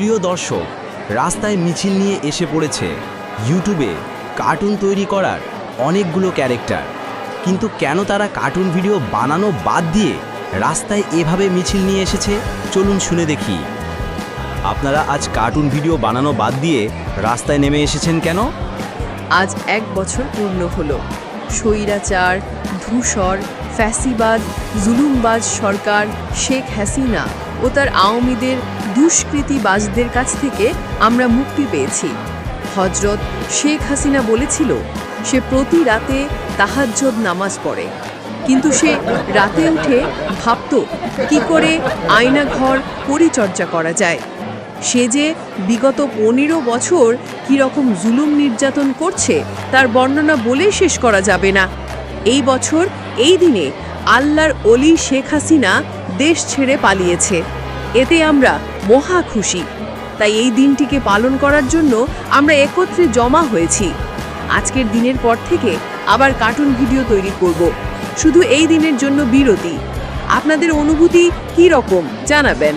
প্রিয় দর্শক, রাস্তায় মিছিল নিয়ে এসে পড়েছে ইউটিউবে কার্টুন তৈরি করার অনেকগুলো ক্যারেক্টার কিন্তু কেন তারা কার্টুন ভিডিও বানানো বাদ দিয়ে রাস্তায় এভাবে মিছিল নিয়ে এসেছে? চলুন শুনে দেখি। আপনারা আজ কার্টুন ভিডিও বানানো বাদ দিয়ে রাস্তায় নেমে এসেছেন কেন? আজ এক বছর পূর্ণ হলো। স্বৈরাচার, ধূসর, ফ্যাসিবাদ, জুলুমবাজ সরকার, শেখ হাসিনা ও তার আওয়ামীদের দুষ্কৃতিবাজদের কাছ থেকে আমরা মুক্তি পেয়েছি। হজরত শেখ হাসিনা বলেছিল, সে প্রতি রাতে তাহাজ্জদ নামাজ পড়ে। কিন্তু সে রাতে উঠে ভাবত, কি করে আয়নাঘর পরিচর্যা করা যায়? সে যে বিগত পনেরো বছর কীরকম জুলুম নির্যাতন করছে, তার বর্ণনা বলে শেষ করা যাবে না। এই বছর, এই দিনে আল্লাহর অলি শেখ হাসিনা দেশ ছেড়ে পালিয়েছে। এতে আমরা মহা খুশি। তাই এই দিনটিকে পালন করার জন্য আমরা একত্রে জমা হয়েছি। আজকের দিনের পর থেকে আবার কার্টুন ভিডিও তৈরি করব। শুধু এই দিনের জন্য বিরতি। আপনাদের অনুভূতি কী রকম জানাবেন?